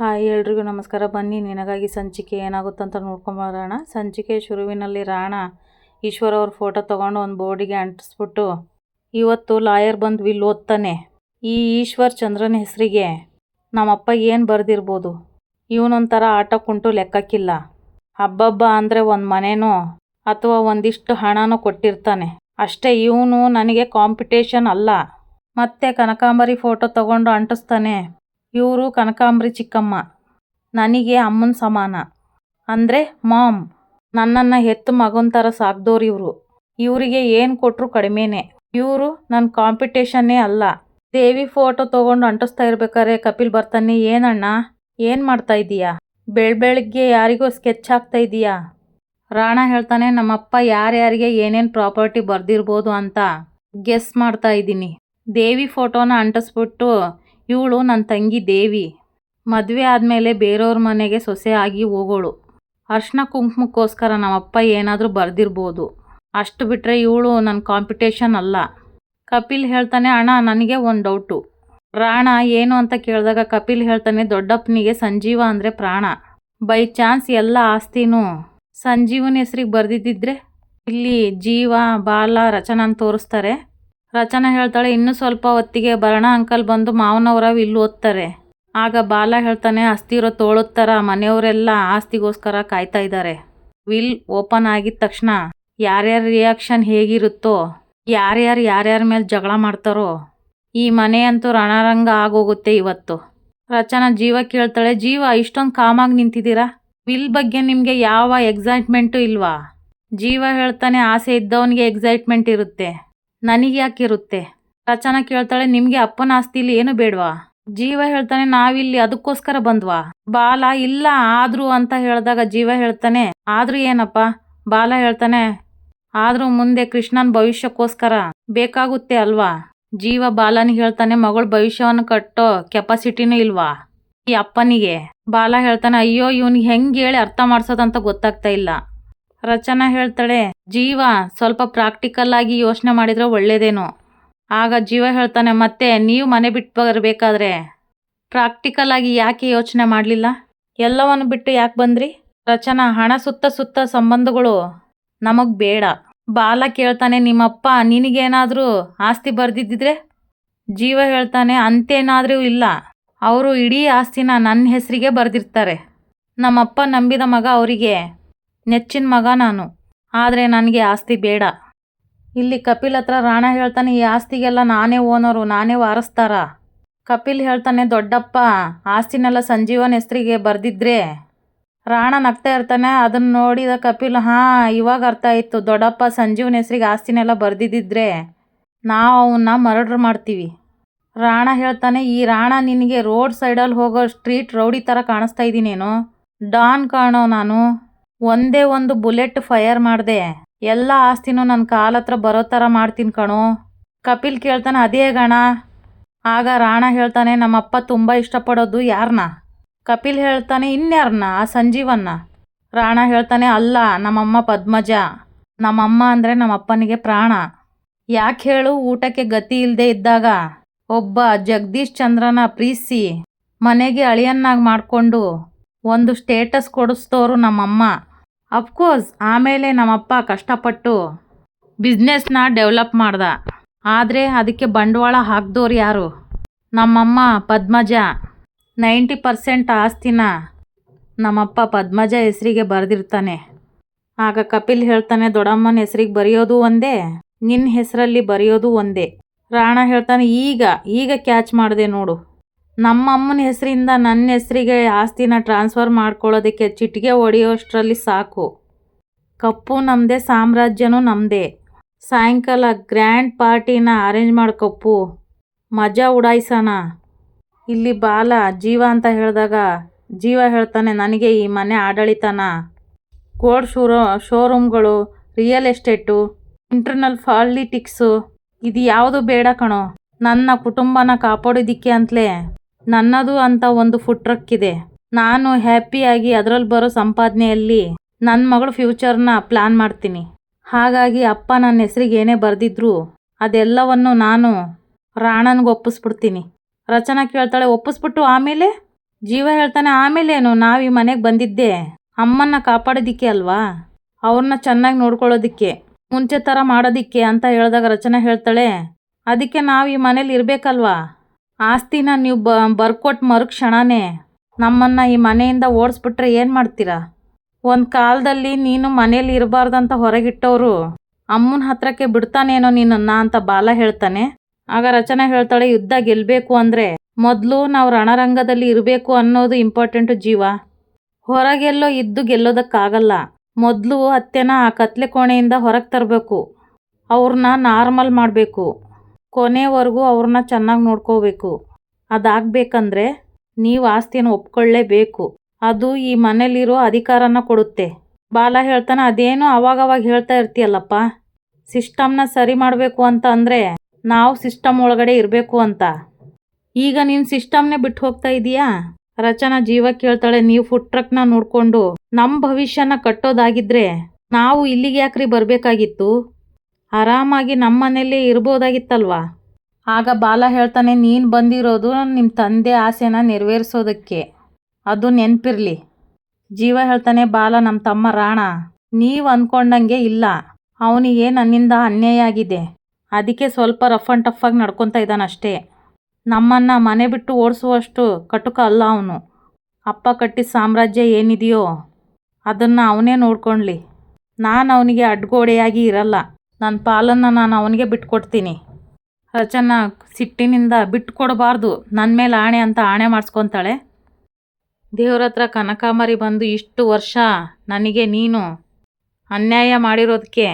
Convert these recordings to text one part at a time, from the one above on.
Hi ಎಲ್ರಿಗೂ ನಮಸ್ಕಾರ. ಬನ್ನಿ, ನಿನಗಾಗಿ ಸಂಚಿಕೆ ಏನಾಗುತ್ತೆ ಅಂತ ನೋಡ್ಕೊಂಬರೋಣ ಸಂಚಿಕೆ ಶುರುವಿನಲ್ಲಿ ರಾಣ ಈಶ್ವರ ಅವ್ರ ಫೋಟೋ ತೊಗೊಂಡು ಒಂದು ಬೋರ್ಡಿಗೆ ಅಂಟಿಸ್ಬಿಟ್ಟು, ಇವತ್ತು ಲಾಯರ್ ಬಂದು ವಿಲ್ ಓದ್ತಾನೆ. ಈ ಈಶ್ವರ್ ಚಂದ್ರನ ಹೆಸರಿಗೆ ನಮ್ಮಪ್ಪ ಏನು ಬರೆದಿರ್ಬೋದು? ಇವನೊಂಥರ ಆಟ ಕುಂಟು ಲೆಕ್ಕಕ್ಕಿಲ್ಲ. ಹಬ್ಬಬ್ಬ ಅಂದರೆ ಒಂದು ಮನೆನೋ ಅಥವಾ ಒಂದಿಷ್ಟು ಹಣನೋ ಕೊಟ್ಟಿರ್ತಾನೆ. ಅಷ್ಟೇ ಇವನು ನನಗೆ ಕಾಂಪಿಟೇಷನ್ ಅಲ್ಲ. ಮತ್ತೆ ಕನಕಾಂಬರಿ ಫೋಟೋ ತಗೊಂಡು ಅಂಟಿಸ್ತಾನೆ. ಇವರು ಕನಕಾಂಬ್ರಿ ಚಿಕ್ಕಮ್ಮ. ನನಗೆ ಅಮ್ಮನ ಸಮಾನ. ಅಂದರೆ ಮಾಮ್. ನನ್ನನ್ನು ಹೆತ್ತು ಮಗನ ಥರ ಸಾಕ್ದೋರು ಇವರು. ಇವರಿಗೆ ಏನು ಕೊಟ್ಟರು ಕಡಿಮೆನೇ. ಇವರು ನನ್ನ ಕಾಂಪಿಟೇಷನ್ನೇ ಅಲ್ಲ. ದೇವಿ ಫೋಟೋ ತೊಗೊಂಡು ಅಂಟಿಸ್ತಾ ಇರ್ಬೇಕಾದ್ರೆ ಕಪಿಲ್ ಬರ್ತಾನೆ, ಏನಣ್ಣ? ಏನು ಮಾಡ್ತಾ ಬೆಳ್ ಬೆಳಗ್ಗೆ ಯಾರಿಗೋ ಸ್ಕೆಚ್ ಹಾಕ್ತಾ ಇದ್ದೀಯಾ ರಾಣ ಹೇಳ್ತಾನೆ, ನಮ್ಮಪ್ಪ ಯಾರ್ಯಾರಿಗೆ ಏನೇನು ಪ್ರಾಪರ್ಟಿ ಬರ್ದಿರ್ಬೋದು ಅಂತ ಗೆಸ್ ಮಾಡ್ತಾ ಇದ್ದೀನಿ ದೇವಿ ಫೋಟೋನ ಅಂಟಿಸ್ಬಿಟ್ಟು ಇವಳು ನನ್ನ ತಂಗಿ ದೇವಿ. ಮದುವೆ ಆದಮೇಲೆ ಬೇರೆಯವ್ರ ಮನೆಗೆ ಸೊಸೆ ಆಗಿ ಹೋಗೋಳು. ಅರ್ಶಿನ ಕುಂಕುಮಕ್ಕೋಸ್ಕರ ನಮ್ಮಪ್ಪ ಏನಾದರೂ ಬರೆದಿರ್ಬೋದು. ಅಷ್ಟು ಬಿಟ್ಟರೆ ಇವಳು ನನ್ನ ಕಾಂಪಿಟೇಷನ್ ಅಲ್ಲ. ಕಪಿಲ್ ಹೇಳ್ತಾನೆ, ಅಣ್ಣ, ನನಗೆ ಒಂದು ಡೌಟು ಪ್ರಾಣ ಏನು ಅಂತ ಕೇಳಿದಾಗ ಕಪಿಲ್ ಹೇಳ್ತಾನೆ, ದೊಡ್ಡಪ್ಪನಿಗೆ ಸಂಜೀವ ಅಂದರೆ ಪ್ರಾಣ. ಬೈ ಚಾನ್ಸ್ ಎಲ್ಲ ಆಸ್ತಿನೂ. ಸಂಜೀವನ ಹೆಸ್ರಿಗೆ ಬರೆದಿದ್ದಿದ್ರೆ ಇಲ್ಲಿ ಜೀವ, ಬಾಲ ರಚನಾ ತೋರಿಸ್ತಾರೆ. ರಚನಾ ಹೇಳ್ತಾಳೆ, ಇನ್ನೂ ಸ್ವಲ್ಪ ಹೊತ್ತಿಗೆ ಭರಣ ಅಂಕಲ್ ಬಂದು ಮಾವನವರ ಇಲ್ಲಿ ಓದ್ತಾರೆ. ಆಗ ಬಾಲ ಹೇಳ್ತಾನೆ ಅಸ್ತಿರೋ ತೋಳುತ್ತಾರ ಮನೆಯವರೆಲ್ಲ ಆಸ್ತಿಗೋಸ್ಕರ ಕಾಯ್ತಾ ಇದ್ದಾರೆ ವಿಲ್ ಓಪನ್ ಆಗಿದ ತಕ್ಷಣ, ಯಾರ್ಯಾರ ರಿಯಾಕ್ಷನ್ ಹೇಗಿರುತ್ತೋ, ಯಾರ್ಯಾರು ಯಾರ್ಯಾರ ಮೇಲೆ ಜಗಳ ಮಾಡ್ತಾರೋ, ಈ ಮನೆಯಂತೂ ರಣರಂಗ ಆಗೋಗುತ್ತೆ ಇವತ್ತು. ರಚನಾ ಜೀವ ಕೇಳ್ತಾಳೆ, ಜೀವ, ಇಷ್ಟೊಂದು ಕಾಮಾಗಿ ನಿಂತಿದ್ದೀರಾ? ವಿಲ್ ಬಗ್ಗೆ ನಿಮಗೆ ಯಾವ ಎಕ್ಸೈಟ್ಮೆಂಟು ಇಲ್ವಾ? ಜೀವ ಹೇಳ್ತಾನೆ, ಆಸೆ ಇದ್ದವನಿಗೆ ಎಕ್ಸೈಟ್ಮೆಂಟ್ ಇರುತ್ತೆ. ನನಗೆ ಯಾಕಿರುತ್ತೆ ರಚನ ಕೇಳ್ತಾಳೆ, ನಿಮ್ಗೆ ಅಪ್ಪನ ಆಸ್ತಿಲಿ ಏನು ಬೇಡವಾ? ಜೀವ ಹೇಳ್ತಾನೆ, ನಾವಿಲ್ಲಿ ಅದಕ್ಕೋಸ್ಕರ ಬಂದ್ವಾ? ಬಾಲ ಇಲ್ಲ ಆದ್ರೂ ಅಂತ ಹೇಳಿದಾಗ ಜೀವ ಹೇಳ್ತಾನೆ, ಆದ್ರೂ ಏನಪ್ಪ? ಬಾಲ ಹೇಳ್ತಾನೆ, ಆದ್ರೂ ಮುಂದೆ ಕೃಷ್ಣನ್ ಭವಿಷ್ಯಕ್ಕೋಸ್ಕರ ಬೇಕಾಗುತ್ತೆ ಅಲ್ವಾ? ಜೀವ ಬಾಲನಿಗೆ ಹೇಳ್ತಾನೆ, ಮಗಳ ಭವಿಷ್ಯವನ್ನು ಕಟ್ಟೋ ಕೆಪಾಸಿಟಿನೂ ಇಲ್ವಾ? ಈ ಅಪ್ಪನಿಗೆ ಬಾಲ ಹೇಳ್ತಾನೆ, ಅಯ್ಯೋ, ಇವನಿಗೆ ಹೆಂಗೆ ಹೇಳಿ ಅರ್ಥ ಮಾಡ್ಸೋದಂತ ಗೊತ್ತಾಗ್ತಾ ಇಲ್ಲ. ರಚನಾ ಹೇಳ್ತಾಳೆ, ಜೀವ ಸ್ವಲ್ಪ ಪ್ರಾಕ್ಟಿಕಲ್ ಆಗಿ ಯೋಚನೆ ಮಾಡಿದ್ರೆ ಒಳ್ಳೇದೇನೋ. ಆಗ ಜೀವ ಹೇಳ್ತಾನೆ, ಮತ್ತೆ ನೀವು ಮನೆ ಬಿಟ್ಟು ಬರಬೇಕಾದ್ರೆ ಪ್ರಾಕ್ಟಿಕಲ್ ಆಗಿ ಯಾಕೆ ಯೋಚನೆ ಮಾಡಲಿಲ್ಲ? ಎಲ್ಲವನ್ನು ಬಿಟ್ಟು ಯಾಕೆ ಬಂದ್ರಿ? ರಚನಾ, ಹಣ ಸುತ್ತ ಸುತ್ತ ಸಂಬಂಧಗಳು ನಮಗೆ ಬೇಡ. ಬಾಲ ಕೇಳ್ತಾನೆ, ನಿಮ್ಮಪ್ಪ ನಿನಗೇನಾದರೂ ಆಸ್ತಿ ಬರ್ದಿದ್ದಿದ್ರೆ? ಜೀವ ಹೇಳ್ತಾನೆ, ಅಂತೇನಾದರೂ ಇಲ್ಲ. ಅವರು ಇಡೀ ಆಸ್ತಿನ ನನ್ನ ಹೆಸರಿಗೆ ಬರೆದಿರ್ತಾರೆ. ನಮ್ಮಪ್ಪ ನಂಬಿದ ಮಗ ಅವರಿಗೆ ನೆಚ್ಚಿನ ಮಗ ನಾನು. ಆದರೆ ನನಗೆ ಆಸ್ತಿ ಬೇಡ. ಇಲ್ಲಿ ಕಪಿಲ್ ಹತ್ರ ರಾಣ ಹೇಳ್ತಾನೆ, ಈ ಆಸ್ತಿಗೆಲ್ಲ ನಾನೇ ಓನರು, ನಾನೇ ವಾರಸ್ತಾರ. ಕಪಿಲ್ ಹೇಳ್ತಾನೆ, ದೊಡ್ಡಪ್ಪ, ಆಸ್ತಿನೆಲ್ಲ ಸಂಜೀವನ ಹೆಸರಿಗೆ ಬರೆದಿದ್ರೆ ರಾಣ ನಗ್ತಾ ಇರ್ತಾನೆ. ಅದನ್ನ ನೋಡಿದ ಕಪಿಲ್, ಹಾಂ, ಇವಾಗ ಅರ್ಥ ಆಯಿತು. ದೊಡ್ಡಪ್ಪ ಸಂಜೀವನ ಹೆಸರಿಗೆ ಆಸ್ತಿನೆಲ್ಲ ಬರೆದಿದ್ದಿದ್ರೆ ನಾವು ಅವನ್ನ ಮರ್ಡ್ರ್ ಮಾಡ್ತೀವಿ. ರಾಣ ಹೇಳ್ತಾನೆ, ಈ ರಾಣ ನಿನಗೆ ರೋಡ್ ಸೈಡಲ್ಲಿ ಹೋಗೋ ಸ್ಟ್ರೀಟ್ ರೌಡಿ ಥರ ಕಾಣಿಸ್ತಾ ಇದ್ದೀನೇನು ಡಾನ್ ಕಾಣೋ ನಾನು. ಒಂದೇ ಒಂದು ಬುಲೆಟ್ ಫೈರ್ ಮಾಡಿದೆ. ಎಲ್ಲ ಆಸ್ತಿನೂ ನನ್ನ ಕಾಲ ಹತ್ರ ಬರೋ ಥರ ಮಾಡ್ತೀನಿ ಕಣೋ. ಕಪಿಲ್ ಕೇಳ್ತಾನೆ, ಅದೇ ಗಣ. ಆಗ ರಾಣ ಹೇಳ್ತಾನೆ, ನಮ್ಮಪ್ಪ ತುಂಬ ಇಷ್ಟಪಡೋದು ಯಾರನ್ನ ಕಪಿಲ್ ಹೇಳ್ತಾನೆ ಇನ್ಯಾರನ್ನ ಆ ಸಂಜೀವನ್ನ? ರಾಣ ಹೇಳ್ತಾನೆ, ಅಲ್ಲ, ನಮ್ಮಮ್ಮ ಪದ್ಮಜ. ನಮ್ಮಮ್ಮ ಅಂದರೆ ನಮ್ಮಪ್ಪನಿಗೆ ಪ್ರಾಣ. ಯಾಕೆ ಹೇಳು, ಊಟಕ್ಕೆ ಗತಿ ಇಲ್ಲದೆ ಇದ್ದಾಗ. ಒಬ್ಬ ಜಗದೀಶ್ ಚಂದ್ರನ ಪ್ರೀತಿಸಿ ಮನೆಗೆ ಅಳಿಯನ್ನಾಗಿ ಮಾಡಿಕೊಂಡು. ಒಂದು ಸ್ಟೇಟಸ್ ಕೊಡಿಸ್ತೋರು ನಮ್ಮಮ್ಮ. ಅಫ್ಕೋರ್ಸ್ ಆಮೇಲೆ ನಮ್ಮಪ್ಪ ಕಷ್ಟಪಟ್ಟು ಬಿಸ್ನೆಸ್ನ ಡೆವಲಪ್ ಮಾಡ್ದ. ಆದರೆ ಅದಕ್ಕೆ ಬಂಡವಾಳ ಹಾಕ್ದೋರು ಯಾರು? ನಮ್ಮಮ್ಮ ಪದ್ಮಜ. ನೈಂಟಿ ಪರ್ಸೆಂಟ್ ಆಸ್ತಿನ ನಮ್ಮಪ್ಪ ಪದ್ಮಜ ಹೆಸರಿಗೆ ಬರೆದಿರ್ತಾನೆ. ಆಗ ಕಪಿಲ್ ಹೇಳ್ತಾನೆ, ದೊಡ್ಡಮ್ಮನ ಹೆಸರಿಗೆ ಬರೆಯೋದು ಒಂದೇ ನಿನ್ನ ಹೆಸರಲ್ಲಿ ಬರೆಯೋದು ಒಂದೇ. ರಾಣ ಹೇಳ್ತಾನೆ, ಈಗ ಈಗ ಕ್ಯಾಚ್ ಮಾಡಿದೆ ನೋಡು. ನಮ್ಮ ಅಮ್ಮನ ಹೆಸರಿಂದ ನನ್ನ ಹೆಸರಿಗೆ ಆಸ್ತಿನ ಟ್ರಾನ್ಸ್ಫರ್ ಮಾಡ್ಕೊಳ್ಳೋದಕ್ಕೆ ಚಿಟಿಕೆ ಹೊಡೆಯೋಷ್ಟರಲ್ಲಿ ಸಾಕು. ಕಪ್ಪು ನಮ್ಮದೇ ಸಾಮ್ರಾಜ್ಯನೂ ನಮ್ಮದೇ ಸಾಯಂಕಾಲ ಗ್ರ್ಯಾಂಡ್ ಪಾರ್ಟಿನ ಅರೇಂಜ್ ಮಾಡ್ಕೊಪ್ಪು ಮಜಾ ಉಡಾಯಿಸೋಣ. ಇಲ್ಲಿ ಬಾಲ, ಜೀವ ಅಂತ ಹೇಳಿದಾಗ ಜೀವ ಹೇಳ್ತಾನೆ ನನಗೆ ಈ ಮನೆ ಆಡಳಿತನ. ಗೋಲ್ಡ್ ಶೋರೋ ಶೋರೂಮ್ಗಳು ರಿಯಲ್ ಎಸ್ಟೇಟು ಇಂಟರ್ನಲ್ ಪಾಲಿಟಿಕ್ಸು ಇದು ಯಾವುದು ಬೇಡ ಕಣೋ. ನನ್ನ ಕುಟುಂಬನ ಕಾಪಾಡೋದಿಕ್ಕೆ ಅಂತಲೇ. ನನ್ನದು ಅಂತ ಒಂದು ಫುಡ್ ಟ್ರಕ್ ಇದೆ ನಾನು ಹ್ಯಾಪಿಯಾಗಿ ಅದರಲ್ಲಿ ಬರೋ ಸಂಪಾದನೆಯಲ್ಲಿ ನನ್ನ ಮಗಳ ಫ್ಯೂಚರ್ನ ಪ್ಲ್ಯಾನ್ ಮಾಡ್ತೀನಿ. ಹಾಗಾಗಿ ಅಪ್ಪ ನನ್ನ ಹೆಸ್ರಿಗೆ ಏನೇ ಬರೆದಿದ್ರು ಅದೆಲ್ಲವನ್ನು ನಾನು ರಾಣನ್ಗೆ ಒಪ್ಪಿಸ್ಬಿಡ್ತೀನಿ. ರಚನಾ ಕೇಳ್ತಾಳೆ, ಒಪ್ಪಿಸ್ಬಿಟ್ಟು ಆಮೇಲೆ? ಜೀವ ಹೇಳ್ತಾನೆ, ಆಮೇಲೇನು? ನಾವು ಈ ಮನೆಗೆ ಬಂದಿದ್ದೆ ಅಮ್ಮನ್ನ ಕಾಪಾಡೋದಿಕ್ಕೆ ಅಲ್ವಾ? ಅವ್ರನ್ನ ಚೆನ್ನಾಗಿ ನೋಡ್ಕೊಳ್ಳೋದಿಕ್ಕೆ, ಮುಂಚೆ ಥರ ಮಾಡೋದಿಕ್ಕೆ, ಅಂತ ಹೇಳಿದಾಗ ರಚನಾ ಹೇಳ್ತಾಳೆ, ಅದಕ್ಕೆ ನಾವು ಈ ಮನೇಲಿ ಇರಬೇಕಲ್ವಾ? ಆಸ್ತಿನ ನೀವು ಬ ಬರ್ಕೊಟ್ಟು ಮರುಕ್ಷಣನೇ ನಮ್ಮನ್ನು ಈ ಮನೆಯಿಂದ ಓಡಿಸ್ಬಿಟ್ರೆ ಏನು ಮಾಡ್ತೀರಾ? ಒಂದು ಕಾಲದಲ್ಲಿ ನೀನು ಮನೇಲಿ ಇರಬಾರ್ದಂತ ಹೊರಗಿಟ್ಟವರು ಅಮ್ಮನ ಹತ್ರಕ್ಕೆ ಬಿಡ್ತಾನೇನೋ ನಿನ್ನನ್ನು ಅಂತ ಬಾಲ ಹೇಳ್ತಾನೆ. ಆಗ ರಚನೆ ಹೇಳ್ತಾಳೆ, ಯುದ್ಧ ಗೆಲ್ಲಬೇಕು ಅಂದರೆ ಮೊದಲು ನಾವು ರಣರಂಗದಲ್ಲಿ ಇರಬೇಕು ಅನ್ನೋದು ಇಂಪಾರ್ಟೆಂಟು ಜೀವ. ಹೊರಗೆಲ್ಲೋ ಇದ್ದು ಗೆಲ್ಲೋದಕ್ಕಾಗಲ್ಲ. ಮೊದಲು ಅತ್ತೆನ ಆ ಕತ್ಲೆ ಕೋಣೆಯಿಂದ ಹೊರಗೆ ತರಬೇಕು. ಅವ್ರನ್ನ ನಾರ್ಮಲ್ ಮಾಡಬೇಕು. ಕೊನೆವರೆಗೂ ಅವ್ರನ್ನ ಚೆನ್ನಾಗಿ ನೋಡ್ಕೋಬೇಕು. ಅದಾಗಬೇಕಂದ್ರೆ ನೀವು ಆಸ್ತಿನ ಒಪ್ಕೊಳ್ಳೇಬೇಕು. ಅದು ಈ ಮನೇಲಿರೋ ಅಧಿಕಾರನ ಕೊಡುತ್ತೆ. ಬಾಲ ಹೇಳ್ತಾನೆ, ಅದೇನು ಅವಾಗವಾಗ ಹೇಳ್ತಾ ಇರ್ತೀಯಲ್ಲಪ್ಪ? ಸಿಸ್ಟಮ್ನ ಸರಿ ಮಾಡಬೇಕು ಅಂತ ಅಂದರೆ ನಾವು ಸಿಸ್ಟಮ್ ಒಳಗಡೆ ಇರಬೇಕು ಅಂತ. ಈಗ ನೀನು ಸಿಸ್ಟಮ್ನೇ ಬಿಟ್ಟು ಹೋಗ್ತಾ ಇದೀಯಾ? ರಚನಾ ಜೀವ ಕೇಳ್ತಾಳೆ, ನೀವು ಫುಡ್ ಟ್ರಕ್ನ ನೋಡಿಕೊಂಡು ನಮ್ಮ ಭವಿಷ್ಯನ ಕಟ್ಟೋದಾಗಿದ್ದರೆ ನಾವು ಇಲ್ಲಿಗೆ ಯಾಕ್ರಿ ಬರಬೇಕಾಗಿತ್ತು? ಆರಾಮಾಗಿ ನಮ್ಮ ಮನೇಲಿ ಇರ್ಬೋದಾಗಿತ್ತಲ್ವ? ಆಗ ಬಾಲ ಹೇಳ್ತಾನೆ, ನೀನು ಬಂದಿರೋದು ನಿಮ್ಮ ತಂದೆ ಆಸೆನ ನೆರವೇರಿಸೋದಕ್ಕೆ. ಅದು ನೆನಪಿರ್ಲಿ. ಜೀವ ಹೇಳ್ತಾನೆ, ಬಾಲ ನಮ್ಮ ತಮ್ಮ ರಾಣ, ನೀವು ಅಂದ್ಕೊಂಡಂಗೆ ಇಲ್ಲ. ಅವನಿಗೆ ನನ್ನಿಂದ ಅನ್ಯಾಯ ಆಗಿದೆ. ಅದಕ್ಕೆ ಸ್ವಲ್ಪ ರಫ್ ಆ್ಯಂಡ್ ಟಫಾಗಿ ನಡ್ಕೊತಾ ಇದ್ದಾನಷ್ಟೇ ನಮ್ಮನ್ನು ಮನೆ ಬಿಟ್ಟು ಓಡಿಸುವಷ್ಟು ಕಟುಕ ಅಲ್ಲ ಅವನು. ಅಪ್ಪ ಕಟ್ಟಿದ ಸಾಮ್ರಾಜ್ಯ ಏನಿದೆಯೋ ಅದನ್ನು ಅವನೇ ನೋಡ್ಕೊಳ್ಳಿ ನಾನು ಅವನಿಗೆ ಅಡ್ಗೋಡೆಯಾಗಿ ಇರಲ್ಲ. ನನ್ನ ಪಾಲನ್ನು ನಾನು ಅವನಿಗೆ ಬಿಟ್ಕೊಡ್ತೀನಿ. ರಚನಾ, ಸಿಟ್ಟಿನಿಂದ ಬಿಟ್ಕೊಡಬಾರ್ದು. ನನ್ನ ಮೇಲೆ ಆಣೆ ಅಂತ ಆಣೆ ಮಾಡಿಸ್ಕೊತಾಳೆ. ದೇವ್ರ ಹತ್ರ ಕನಕಾಂಬರಿ ಬಂದು ಇಷ್ಟು ವರ್ಷ ನನಗೆ ನೀನು ಅನ್ಯಾಯ ಮಾಡಿರೋದಕ್ಕೆ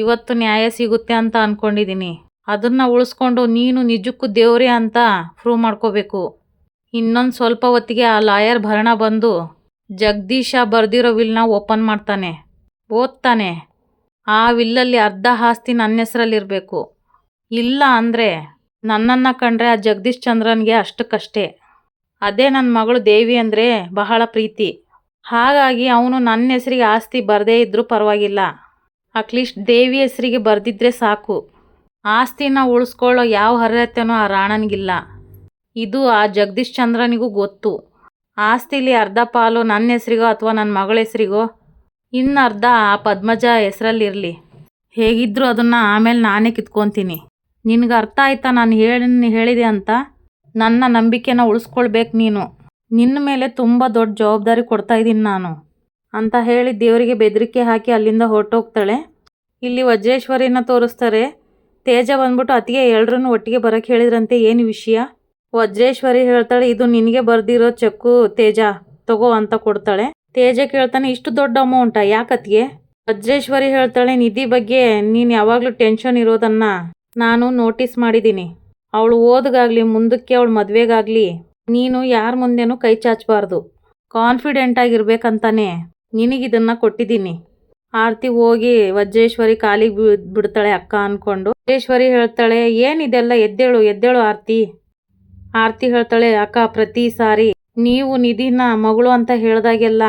ಇವತ್ತು ನ್ಯಾಯ ಸಿಗುತ್ತೆ ಅಂತ ಅಂದ್ಕೊಂಡಿದ್ದೀನಿ ಅದನ್ನು ಉಳಿಸ್ಕೊಂಡು ನೀನು ನಿಜಕ್ಕೂ ದೇವರೇ ಅಂತ ಪ್ರೂವ್ ಮಾಡ್ಕೋಬೇಕು. ಇನ್ನೊಂದು ಸ್ವಲ್ಪ ಹೊತ್ತಿಗೆ ಆ ಲಾಯರ್ ಭರಣ ಬಂದು ಜಗದೀಶ ಬರೆದಿರೋ ವಿಲ್ನ ಓಪನ್ ಮಾಡ್ತಾನೆ. ಓದ್ತಾನೆ. ಆ ವಿಲ್ಲಲ್ಲಿ ಅರ್ಧ ಆಸ್ತಿ ನನ್ನ ಹೆಸರಲ್ಲಿರಬೇಕು. ಇಲ್ಲ ಅಂದರೆ ನನ್ನನ್ನು ಕಂಡ್ರೆ ಆ ಜಗದೀಶ್ ಚಂದ್ರನಿಗೆ ಅಷ್ಟಕ್ಕಷ್ಟೇ. ಅದೇ ನನ್ನ ಮಗಳು ದೇವಿ ಅಂದರೆ ಬಹಳ ಪ್ರೀತಿ. ಹಾಗಾಗಿ ಅವನು ನನ್ನ ಹೆಸರಿಗೆ ಆಸ್ತಿ ಬರದೇ ಇದ್ದರೂ ಪರವಾಗಿಲ್ಲ. ಅಟ್ಲೀಸ್ಟ್ ದೇವಿ ಹೆಸರಿಗೆ ಬರೆದಿದ್ರೆ ಸಾಕು. ಆಸ್ತಿನ ಉಳಿಸ್ಕೊಳ್ಳೋ ಯಾವ ಅರ್ಹತೆನೂ ಆ ರಾಣನಿಗಿಲ್ಲ. ಇದು ಆ ಜಗದೀಶ್ ಚಂದ್ರನಿಗೂ ಗೊತ್ತು. ಆಸ್ತಿಲಿ ಅರ್ಧ ಪಾಲು ನನ್ನ ಹೆಸರಿಗೋ ಅಥವಾ ನನ್ನ ಮಗಳ ಹೆಸರಿಗೋ ಇನ್ನು ಅರ್ಧ ಆ ಪದ್ಮಜ ಹೆಸರಲ್ಲಿರಲಿ. ಹೇಗಿದ್ದರೂ ಅದನ್ನು ಆಮೇಲೆ ನಾನೇ ಕಿತ್ಕೊತೀನಿ. ನಿನಗೆ ಅರ್ಥ ಆಯ್ತಾ ನಾನು ಹೇಳಿ, ಹೇಳಿದೆ ಅಂತ? ನನ್ನ ನಂಬಿಕೆನ ಉಳಿಸ್ಕೊಳ್ಬೇಕು ನೀನು. ನಿನ್ನ ಮೇಲೆ ತುಂಬ ದೊಡ್ಡ ಜವಾಬ್ದಾರಿ ಕೊಡ್ತಾ ಇದ್ದೀನಿ ನಾನು. ಅಂತ ಹೇಳಿ ದೇವರಿಗೆ ಬೆದರಿಕೆ ಹಾಕಿ ಅಲ್ಲಿಂದ ಹೊರಟೋಗ್ತಾಳೆ. ಇಲ್ಲಿ ವಜ್ರೇಶ್ವರಿನ ತೋರಿಸ್ತಾರೆ. ತೇಜ ಬಂದ್ಬಿಟ್ಟು ಅತಿಗೆ ಎಲ್ರನ್ನೂ ಒಟ್ಟಿಗೆ ಬರೋಕ್ಕೆ ಹೇಳಿದ್ರಂತೆ, ಏನು ವಿಷಯ? ವಜ್ರೇಶ್ವರಿ ಹೇಳ್ತಾಳೆ, ಇದು ನಿನಗೆ ಬರ್ದಿರೋ ಚೆಕ್ಕು ತೇಜ, ತಗೋ ಅಂತ ಕೊಡ್ತಾಳೆ. ತೇಜ ಕೇಳ್ತಾನೆ, ಇಷ್ಟು ದೊಡ್ಡ ಅಮೌಂಟಾ ಯಾಕತ್ತಿಗೆ ವಜ್ರೇಶ್ವರಿ ಹೇಳ್ತಾಳೆ, ನಿಧಿ ಬಗ್ಗೆ ನೀನು ಯಾವಾಗಲೂ ಟೆನ್ಷನ್ ಇರೋದನ್ನ ನಾನು ನೋಟಿಸ್ ಮಾಡಿದೀನಿ. ಅವಳು ಓದ್ಗಾಗ್ಲಿ, ಮುಂದಕ್ಕೆ ಅವಳು ಮದ್ವೆಗಾಗ್ಲಿ, ನೀನು ಯಾರ ಮುಂದೆನೂ ಕೈ ಚಾಚಬಾರ್ದು. ಕಾನ್ಫಿಡೆಂಟ್ ಆಗಿರ್ಬೇಕಂತಾನೆ ನಿನಗಿದನ್ನ ಕೊಟ್ಟಿದ್ದೀನಿ ಆರತಿ ಹೋಗಿ ವಜ್ರೇಶ್ವರಿ ಕಾಲಿಗೆ ಬಿಡ್ತಾಳೆ ಅಕ್ಕ ಅನ್ಕೊಂಡು. ವಜ್ರೇಶ್ವರಿ ಹೇಳ್ತಾಳೆ, ಏನಿದೆಲ್ಲ ಎದ್ದೇಳು ಎದ್ದೇಳು ಆರತಿ. ಆರತಿ ಹೇಳ್ತಾಳೆ, ಅಕ್ಕ, ಪ್ರತಿ ಸಾರಿ ನೀವು ನಿಧಿನ ಮಗಳು ಅಂತ ಹೇಳ್ದಾಗೆಲ್ಲ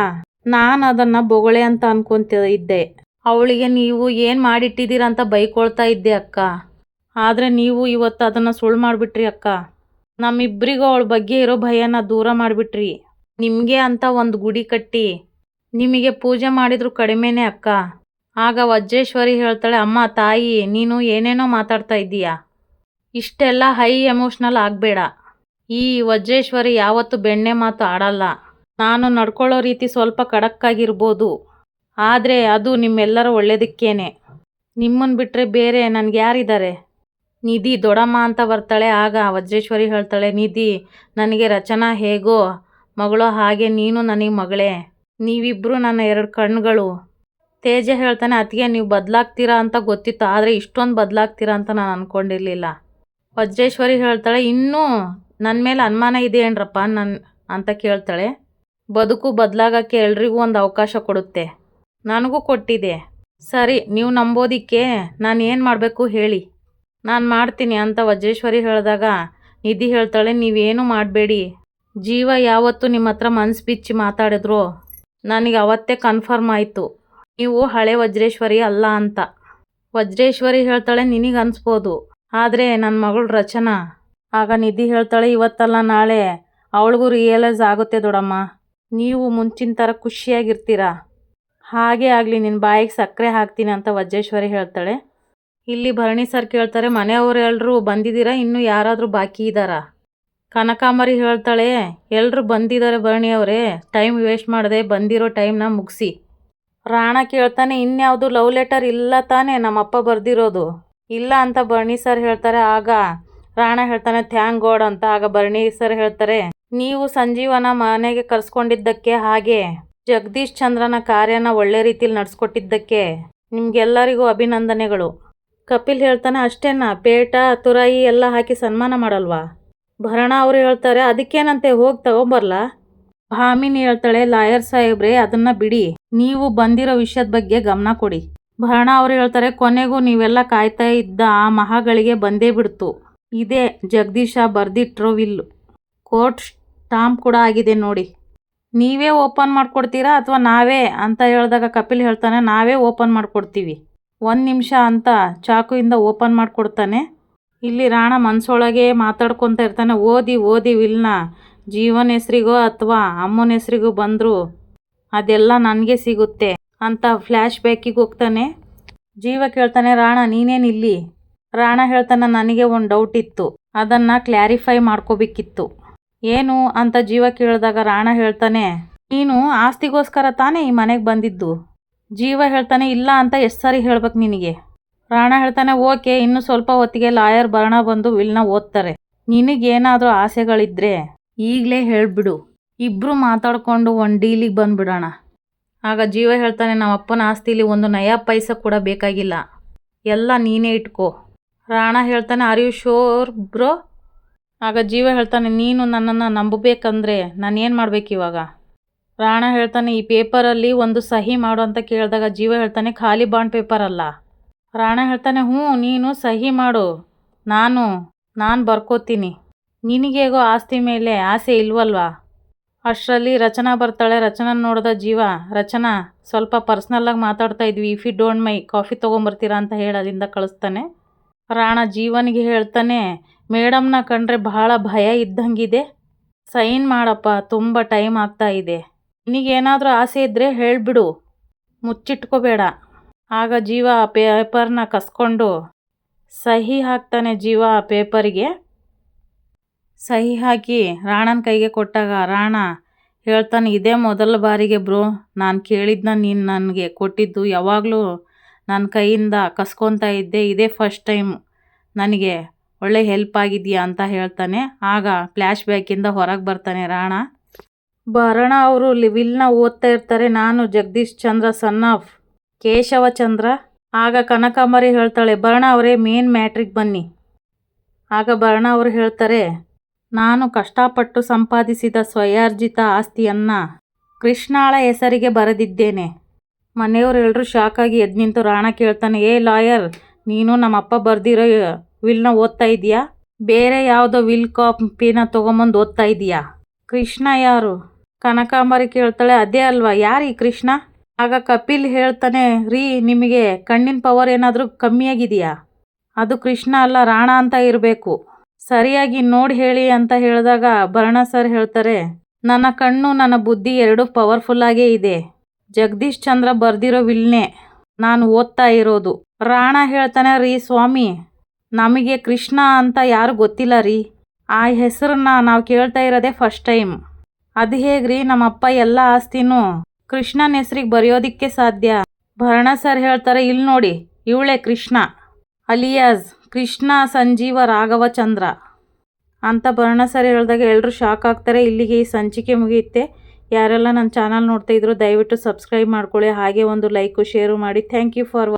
ನಾನು ಅದನ್ನು ಬೊಗಳೆ ಅಂತ ಅನ್ಕೊಂತ ಇದ್ದೆ ಅವಳಿಗೆ ನೀವು ಏನು ಮಾಡಿಟ್ಟಿದ್ದೀರ ಅಂತ ಬೈಕೊಳ್ತಾ ಇದ್ದೆ ಅಕ್ಕ. ಆದರೆ ನೀವು ಇವತ್ತು ಅದನ್ನು ಸುಳ್ಳು ಮಾಡಿಬಿಟ್ರಿ ಅಕ್ಕ. ನಮ್ಮಿಬ್ಬರಿಗೂ ಅವಳ ಬಗ್ಗೆ ಇರೋ ಭಯನ ದೂರ ಮಾಡಿಬಿಟ್ರಿ. ನಿಮಗೆ ಅಂತ ಒಂದು ಗುಡಿ ಕಟ್ಟಿ ನಿಮಗೆ ಪೂಜೆ ಮಾಡಿದ್ರು ಕಡಿಮೆನೆ ಅಕ್ಕ. ಆಗ ವಜ್ರೇಶ್ವರಿ ಹೇಳ್ತಾಳೆ, ಅಮ್ಮ, ತಾಯಿ, ನೀನು ಏನೇನೋ ಮಾತಾಡ್ತಾ ಇದ್ದೀಯಾ ಇಷ್ಟೆಲ್ಲ ಹೈ ಎಮೋಷ್ನಲ್ ಆಗಬೇಡ. ಈ ವಜ್ರೇಶ್ವರಿ ಯಾವತ್ತು ಬೆಣ್ಣೆ ಮಾತು ಆಡಲ್ಲ. ನಾನು ನಡ್ಕೊಳ್ಳೋ ರೀತಿ ಸ್ವಲ್ಪ ಖಡಕ್ಕಾಗಿರ್ಬೋದು ಆದರೆ ಅದು ನಿಮ್ಮೆಲ್ಲರ ಒಳ್ಳೇದಕ್ಕೇನೆ. ನಿಮ್ಮನ್ನು ಬಿಟ್ಟರೆ ಬೇರೆ ನನಗೆ ಯಾರಿದ್ದಾರೆ? ನಿಧಿ ದೊಡಮ್ಮ ಅಂತ ಬರ್ತಾಳೆ. ಆಗ ವಜ್ರೇಶ್ವರಿ ಹೇಳ್ತಾಳೆ, ನಿಧಿ, ನನಗೆ ರಚನಾ ಹೇಗೋ? ಮಗಳೋ, ಹಾಗೆ ನೀನು ನನಗೆ ಮಗಳೇ. ನೀವಿಬ್ಬರು ನನ್ನ ಎರಡು ಕಣ್ಣುಗಳು. ತೇಜ ಹೇಳ್ತಾನೆ, ಅತ್ತಿಗೆ ನೀವು ಬದಲಾಗ್ತೀರಾ ಅಂತ ಗೊತ್ತಿತ್ತು, ಆದರೆ ಇಷ್ಟೊಂದು ಬದಲಾಗ್ತೀರಾ ಅಂತ ನಾನು ಅಂದ್ಕೊಂಡಿರಲಿಲ್ಲ ವಜ್ರೇಶ್ವರಿ ಹೇಳ್ತಾಳೆ, ಇನ್ನೂ ನನ್ನ ಮೇಲೆ ಅನುಮಾನ ಇದೆ ಏನ್ರಪ್ಪ ನನ್ನ ಅಂತ ಕೇಳ್ತಾಳೆ. ಬದುಕು ಬದಲಾಗಕ್ಕೆ ಎಲ್ರಿಗೂ ಒಂದು ಅವಕಾಶ ಕೊಡುತ್ತೆ. ನನಗೂ ಕೊಟ್ಟಿದೆ. ಸರಿ, ನೀವು ನಂಬೋದಿಕ್ಕೆ ನಾನು ಏನು ಮಾಡಬೇಕು ಹೇಳಿ. ನಾನು ಮಾಡ್ತೀನಿ ಅಂತ ವಜ್ರೇಶ್ವರಿ ಹೇಳಿದಾಗ ನಿಧಿ ಹೇಳ್ತಾಳೆ, ನೀವೇನು ಮಾಡಬೇಡಿ. ಜೀವ ಯಾವತ್ತು ನಿಮ್ಮ ಹತ್ರ ಮನಸ್ಸು ಬಿಚ್ಚಿ ಮಾತಾಡಿದ್ರು ನನಗೆ ಅವತ್ತೇ ಕನ್ಫರ್ಮ್ ಆಯಿತು. ನೀವು ಹಳೆ ವಜ್ರೇಶ್ವರಿ ಅಲ್ಲ ಅಂತ. ವಜ್ರೇಶ್ವರಿ ಹೇಳ್ತಾಳೆ, ನಿನಗೆ ಅನಿಸ್ಬೋದು. ಆದರೆ ನನ್ನ ಮಗಳು ರಚನಾ ಆಗ ನಿಧಿ ಹೇಳ್ತಾಳೆ, ಇವತ್ತಲ್ಲ ನಾಳೆ. ಅವಳಿಗೂ ರಿಯಲೈಸ್ ಆಗುತ್ತೆ ದೊಡಮ್ಮ. ನೀವು ಮುಂಚಿನ ಥರ ಖುಷಿಯಾಗಿರ್ತೀರ? ಹಾಗೆ ಆಗಲಿ ನಿನ್ನ ಬಾಯಿಗೆ ಸಕ್ಕರೆ ಹಾಕ್ತೀನಿ ಅಂತ ವಜ್ರೇಶ್ವರಿ ಹೇಳ್ತಾಳೆ. ಇಲ್ಲಿ ಭರಣಿ ಸರ್ ಕೇಳ್ತಾರೆ ಮನೆಯವರೆಲ್ಲರೂ ಬಂದಿದ್ದೀರಾ? ಇನ್ನೂ ಯಾರಾದರೂ ಬಾಕಿ ಇದ್ದಾರಾ? ಕನಕಾಂಬರಿ ಹೇಳ್ತಾಳೆ ಎಲ್ಲರೂ ಬಂದಿದ್ದಾರೆ ಭರಣಿ ಅವರೇ. ಟೈಮ್ ವೇಸ್ಟ್ ಮಾಡದೆ ಬಂದಿರೋ ಟೈಮ್ನ ಮುಗಿಸಿ. ರಾಣ ಕೇಳ್ತಾನೆ, ಇನ್ಯಾವುದು ಲವ್ ಲೆಟರ್ ಇಲ್ಲ ತಾನೇ, ನಮ್ಮಪ್ಪ ಬರೆದಿರೋದು. ಇಲ್ಲ ಅಂತ ಭರಣಿ ಸರ್ ಹೇಳ್ತಾರೆ, ಆಗ ರಾಣ ಹೇಳ್ತಾನೆ, ಥ್ಯಾಂಕ್ ಗಾಡ್ ಅಂತ. ಆಗ ಭರಣಿ ಸರ್ ಹೇಳ್ತಾರೆ, ನೀವು ಸಂಜೀವನ ಮನೆಗೆ ಕರ್ಸ್ಕೊಂಡಿದ್ದಕ್ಕೆ ಹಾಗೆ. ಜಗದೀಶ್ ಚಂದ್ರನ ಕಾರ್ಯನ ಒಳ್ಳೆ ರೀತಿಲಿ ನಡೆಸ್ಕೊಟ್ಟಿದ್ದಕ್ಕೆ. ನಿಮ್ಗೆಲ್ಲರಿಗೂ ಅಭಿನಂದನೆಗಳು. ಕಪಿಲ್ ಹೇಳ್ತಾನೆ, ಅಷ್ಟೇನಾ, ಪೇಟ ತುರಾಯಿ ಎಲ್ಲ ಹಾಕಿ ಸನ್ಮಾನ ಮಾಡಲ್ವಾ? ಭರಣ ಅವ್ರು ಹೇಳ್ತಾರೆ, ಅದಕ್ಕೇನಂತೆ, ಹೋಗಿ ತಗೊಂಬರ್ಲಾ? ಭಾಮಿನಿ ಹೇಳ್ತಾಳೆ, ಲಾಯರ್ ಸಾಹೇಬ್ರೆ, ಅದನ್ನ ಬಿಡಿ. ನೀವು ಬಂದಿರೋ ವಿಷಯದ ಬಗ್ಗೆ ಗಮನ ಕೊಡಿ. ಭರಣ ಅವ್ರು ಹೇಳ್ತಾರೆ, ಕೊನೆಗೂ ನೀವೆಲ್ಲ ಕಾಯ್ತಾ ಇದ್ದ ಆ ಮಹಾಗಳಿಗೆ ಬಂದೇ ಬಿಡ್ತು. ಇದೇ ಜಗದೀಶ ಬರ್ದಿಟ್ರೋ ವಿಲ್ಲು. ಕೋರ್ಟ್ ಸ್ಟಾಂಪ್ ಕೂಡ ಆಗಿದೆ ನೋಡಿ. ನೀವೇ ಓಪನ್ ಮಾಡಿಕೊಡ್ತೀರಾ ಅಥವಾ ನಾವೇ ಅಂತ ಹೇಳಿದಾಗ ಕಪಿಲ್ ಹೇಳ್ತಾನೆ, ನಾವೇ ಓಪನ್ ಮಾಡಿಕೊಡ್ತೀವಿ. ಒಂದು ನಿಮಿಷ ಅಂತ ಚಾಕುವಿಂದ ಓಪನ್ ಮಾಡಿಕೊಡ್ತಾನೆ. ಇಲ್ಲಿ ರಾಣ ಮನಸೊಳಗೆ ಮಾತಾಡ್ಕೊತ ಇರ್ತಾನೆ, ಓದಿ ಓದಿ ವಿಲ್ನ. ಜೀವನ ಹೆಸರಿಗೋ ಅಥವಾ ಅಮ್ಮನ ಹೆಸರಿಗೂ ಬಂದರೂ ಅದೆಲ್ಲ ನನಗೆ ಸಿಗುತ್ತೆ ಅಂತ ಫ್ಲ್ಯಾಶ್ ಬ್ಯಾಕಿಗೆ ಹೋಗ್ತಾನೆ. ಜೀವ ಕೇಳ್ತಾನೆ, ರಾಣ ನೀನೇನು ಇಲ್ಲಿ ರಾಣ ಹೇಳ್ತಾನೆ, ನನಗೆ ಒಂದು ಡೌಟ್ ಇತ್ತು. ಅದನ್ನು ಕ್ಲಾರಿಫೈ ಮಾಡ್ಕೋಬೇಕಿತ್ತು. ಏನು? ಅಂತ ಜೀವ ಕೇಳಿದಾಗ ರಾಣ ಹೇಳ್ತಾನೆ, ನೀನು ಆಸ್ತಿಗೋಸ್ಕರ ತಾನೇ ಈ ಮನೆಗೆ ಬಂದಿದ್ದು? ಜೀವ ಹೇಳ್ತಾನೆ, ಇಲ್ಲ ಅಂತ ಎಷ್ಟು ಸಾರಿ ಹೇಳ್ಬೇಕು ನಿನಗೆ. ರಾಣ ಹೇಳ್ತಾನೆ, ಓಕೆ, ಇನ್ನು ಸ್ವಲ್ಪ ಹೊತ್ತಿಗೆ ಲಾಯರ್ ಬರೋಣ ಬಂದು ವಿಲ್ನ ಓದ್ತಾರೆ. ನಿನಗೇನಾದರೂ ಆಸೆಗಳಿದ್ರೆ ಈಗಲೇ ಹೇಳಿಬಿಡು. ಇಬ್ಬರು ಮಾತಾಡ್ಕೊಂಡು ಒಂದು ಡೀಲಿಗೆ ಬಂದುಬಿಡೋಣ. ಆಗ ಜೀವ ಹೇಳ್ತಾನೆ ನಮ್ಮ ಅಪ್ಪನ ಆಸ್ತಿಲಿ ಒಂದು ನಯಾ ಪೈಸೆ ಕೂಡ ಬೇಕಾಗಿಲ್ಲ. ಎಲ್ಲ ನೀನೇ ಇಟ್ಕೋ. ರಾಣ ಹೇಳ್ತಾನೆ ಆರ್ ಯು ಶೋರ್ ಬ್ರೋ ಆಗ ಜೀವ ಹೇಳ್ತಾನೆ, ನೀನು ನನ್ನನ್ನು ನಂಬಬೇಕಂದ್ರೆ ನಾನು ಏನು ಮಾಡಬೇಕು ಇವಾಗ? ರಾಣ ಹೇಳ್ತಾನೆ, ಈ ಪೇಪರಲ್ಲಿ ಒಂದು ಸಹಿ ಮಾಡು ಅಂತ ಕೇಳಿದಾಗ ಜೀವ ಹೇಳ್ತಾನೆ, ಖಾಲಿ ಬಾಂಡ್ ಪೇಪರ್ ಅಲ್ಲ. ರಾಣ ಹೇಳ್ತಾನೆ, ಹ್ಞೂ, ನೀನು ಸಹಿ ಮಾಡು. ನಾನು ನಾನು ಬರ್ಕೋತೀನಿ. ನಿನಗೇಗೋ ಆಸ್ತಿ ಮೇಲೆ ಆಸೆ ಇಲ್ವಲ್ವಾ? ಅಷ್ಟರಲ್ಲಿ ರಚನಾ ಬರ್ತಾಳೆ ರಚನಾ ನೋಡಿದ ಜೀವ, ರಚನಾ, ಸ್ವಲ್ಪ ಪರ್ಸ್ನಲ್ಲಾಗಿ ಮಾತಾಡ್ತಾ ಇದ್ವಿ. If you don't mind coffee ತೊಗೊಂಬರ್ತೀರಾ ಅಂತ ಹೇಳಿ ಅಲ್ಲಿಂದ ಕಳಿಸ್ತಾನೆ. ರಾಣ ಜೀವನಿಗೆ ಹೇಳ್ತಾನೆ, ಮೇಡಮ್ನ ಕಂಡ್ರೆ ಬಹಳ ಭಯ ಇದ್ದಂಗಿದೆ. ಸೈನ್ ಮಾಡಪ್ಪ, ತುಂಬ ಟೈಮ್ ಆಗ್ತಾ ಇದೆ. ನಿನಗೇನಾದರೂ ಆಸೆ ಇದ್ದರೆ ಹೇಳಿಬಿಡು. ಮುಚ್ಚಿಟ್ಕೋಬೇಡ. ಆಗ ಜೀವ ಆ ಪೇಪರ್ನ ಕಸ್ಕೊಂಡು, ಸಹಿ ಹಾಕ್ತಾನೆ ಜೀವ ಆ ಪೇಪರಿಗೆ. ಸಹಿ ಹಾಕಿ ರಾಣನ ಕೈಗೆ ಕೊಟ್ಟಾಗ ರಾಣ ಹೇಳ್ತಾನೆ, ಇದೇ ಮೊದಲ ಬಾರಿಗೆ ಬ್ರೋ, ನಾನು ಕೇಳಿದ್ನ ನೀನು ನನಗೆ ಕೊಟ್ಟಿದ್ದು ಯಾವಾಗಲೂ ನನ್ನ ಕೈಯಿಂದ ಕಸ್ಕೊತಾ ಇದ್ದೆ, ಇದೇ ಫಸ್ಟ್ ಟೈಮ್ ನನಗೆ ಒಳ್ಳೆ ಹೆಲ್ಪ್ ಆಗಿದೆಯಾ ಅಂತ ಹೇಳ್ತಾನೆ. ಆಗ ಫ್ಲ್ಯಾಶ್ ಬ್ಯಾಕಿಂದ ಹೊರಗೆ ಬರ್ತಾನೆ ರಾಣ. ಭರಣ ಅವರು ವಿಲ್ನ ಓದ್ತಾ ಇರ್ತಾರೆ. ನಾನು ಜಗದೀಶ್ ಚಂದ್ರ ಸನ್ ಆಫ್ ಕೇಶವ ಚಂದ್ರ. ಆಗ ಕನಕಾಂಬರಿ ಹೇಳ್ತಾಳೆ ಭರಣ ಅವರೇ ಮೇನ್ ಮ್ಯಾಟ್ರಿಗೆ ಬನ್ನಿ. ಆಗ ಭರಣ ಅವರು ಹೇಳ್ತಾರೆ, ನಾನು ಕಷ್ಟಪಟ್ಟು ಸಂಪಾದಿಸಿದ ಸ್ವಯಾರ್ಜಿತ ಆಸ್ತಿಯನ್ನು ಕೃಷ್ಣಾಳ ಹೆಸರಿಗೆ ಬರೆದಿದ್ದೇನೆ. ಮನೆಯವರೆಲ್ಲರೂ ಶಾಕಾಗಿ ಎದ್ದು ನಿಂತು ರಾಣ ಕೇಳ್ತಾನೆ, ಏ ಲಾಯರ್ ನೀನು ನಮ್ಮಪ್ಪ ಬರ್ದಿರೋ ವಿಲ್ನ ಓದ್ತಾ ಇದೀಯಾ ಬೇರೆ ಯಾವುದೋ ವಿಲ್ ಕಾಪಿನ ತೊಗೊಂಬಂದು ಓದ್ತಾ ಇದೀಯಾ ಕೃಷ್ಣ ಯಾರು? ಕನಕಾಂಬರಿ ಕೇಳ್ತಾಳೆ, ಅದೇ ಅಲ್ವಾ, ಯಾರು ಕೃಷ್ಣ? ಆಗ ಕಪಿಲ್ ಹೇಳ್ತಾನೆ, ರೀ, ನಿಮಗೆ ಕಣ್ಣಿನ ಪವರ್ ಏನಾದರೂ ಕಮ್ಮಿಯಾಗಿದೆಯಾ? ಅದು ಕೃಷ್ಣ ಅಲ್ಲ, ರಾಣ ಅಂತ ಇರಬೇಕು. ಸರಿಯಾಗಿ ನೋಡಿ ಹೇಳಿ ಅಂತ ಹೇಳಿದಾಗ ಭರಣ ಸರ್ ಹೇಳ್ತಾರೆ, ನನ್ನ ಕಣ್ಣು, ನನ್ನ ಬುದ್ಧಿ ಎರಡೂ ಪವರ್ಫುಲ್ಲಾಗೇ ಇದೆ. ಜಗದೀಶ್ ಚಂದ್ರ ಬರ್ದಿರೋ ವಿಲ್ನೆ ನಾನು ಓದ್ತಾ ಇರೋದು. ರಾಣ ಹೇಳ್ತಾನೆ, ರೀ ಸ್ವಾಮಿ. ನಮಗೆ ಕೃಷ್ಣ ಅಂತ ಯಾರು ಗೊತ್ತಿಲ್ಲ ರೀ. ಆ ಹೆಸರನ್ನ ನಾವು ಕೇಳ್ತಾ ಇರೋದೇ ಫಸ್ಟ್ ಟೈಮ್ ಅದು ಹೇಗ್ರಿ ನಮ್ಮಪ್ಪ ಎಲ್ಲ ಆಸ್ತಿನೂ ಕೃಷ್ಣನ ಹೆಸ್ರಿಗೆ ಬರೆಯೋದಿಕ್ಕೆ ಸಾಧ್ಯ? ಭರಣ ಸರ್ ಹೇಳ್ತಾರೆ ಇಲ್ಲಿ ನೋಡಿ, ಇವಳೆ ಕೃಷ್ಣ. ಅಲಿಯಾಸ್, ಕೃಷ್ಣ ಸಂಜೀವ ರಾಘವ ಚಂದ್ರ. ಅಂತ ಭರಣ ಸರ್ ಹೇಳಿದಾಗ ಎಲ್ಲರೂ ಶಾಕ್ ಆಗ್ತಾರೆ, ಇಲ್ಲಿಗೆ ಈ ಸಂಚಿಕೆ ಮುಗಿಯುತ್ತೆ. ಯಾರೆಲ್ಲ ನನ್ನ ಚಾನಲ್ ನೋಡ್ತಾ ಇದ್ರು ದಯವಿಟ್ಟು ಸಬ್ಸ್ಕ್ರೈಬ್ ಮಾಡ್ಕೊಳ್ಳಿ, ಹಾಗೆ ಒಂದು ಲೈಕು, ಶೇರು ಮಾಡಿ. Thank you for